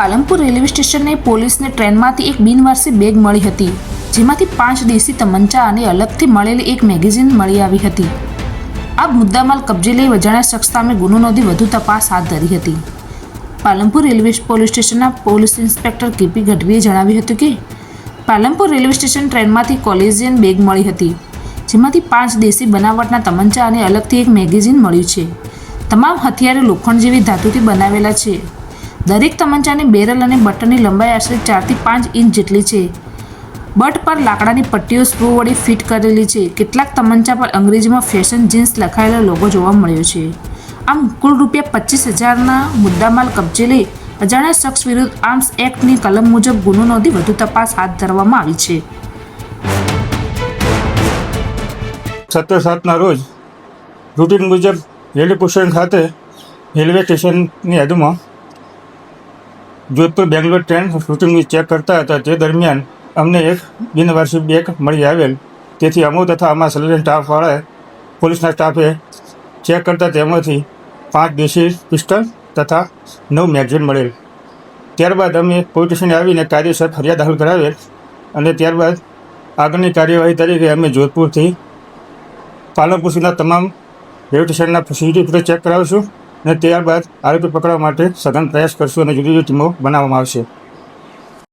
Palanpur railway સ્ટેશને પોલીસને ટ્રેનમાંથી એક બિનવારસી બેગ મળી હતી, જેમાંથી પાંચ દેશી તમંચા અને અલગથી મળેલી એક મેગેઝિન મળી આવી હતી. આ મુદ્દામાલ કબજે લઈ વજાણા શખ્સ સામે ગુનો નોંધી વધુ તપાસ હાથ ધરી હતી. પાલનપુર રેલવે પોલીસ સ્ટેશનના પોલીસ ઇન્સ્પેક્ટર કેપી ગઢવીએ જણાવ્યું હતું કે, પાલનપુર રેલવે સ્ટેશન ટ્રેનમાંથી કોલેજિયન બેગ મળી હતી, જેમાંથી પાંચ દેશી બનાવટના તમંચા અને અલગથી એક મેગેઝિન મળ્યું છે. તમામ હથિયારો લોખંડ જેવી ધાતુથી બનાવેલા છે. દરેક તમંચાની બેરલ અને બટનની લંબાઈ આશરે ચારથી પાંચ ઇંચ જેટલી છે. બટ પર લાકડાની પટ્ટીઓ સ્ક્રૂ વડે ફિટ કરેલી છે. કેટલાક તમંચા પર અંગ્રેજીમાં ફેશન જીન્સ લખાયેલો લોગો જોવા મળ્યો છે. આમ, કુલ રૂપિયા પચીસ હજારના મુદ્દામાલ કબજે લઈ અજાણ્યા શખ્સ વિરુદ્ધ આર્મ્સ એક્ટની કલમ મુજબ ગુનો નોંધી વધુ તપાસ હાથ ધરવામાં આવી છે. સત્તર સાતના રોજ રૂટીન મુજબ રેલવે સ્ટેશન ખાતે રેલવે સ્ટેશનની હદમાં જોધપુર બેંગ્લોર ટ્રેન શૂટિંગની ચેક કરતા હતા, તે દરમિયાન અમને એક બિનવારસી બેગ મળી આવેલ. તેથી અમો તથા અમારા સર્વેલન્સ સ્ટાફવાળાએ પોલીસના સ્ટાફે ચેક કરતા તેમાંથી પાંચ દેશી પિસ્ટલ તથા નવ મેગઝીન મળેલ. ત્યારબાદ અમે પોલીસ સ્ટેશને આવીને કાયદેસર ફરિયાદ દાખલ કરાવેલ અને ત્યારબાદ આગળની કાર્યવાહી તરીકે અમે જોધપુરથી પાલનપુર સુધીના તમામ રેલવે સ્ટેશનના ફૂટેજ ચેક કરાવીશું. અને ત્યારબાદ આરોપી પકડવા માટે સઘન પ્રયાસ કરશું અને જુદી જુદી ટીમો બનાવવામાં આવશે.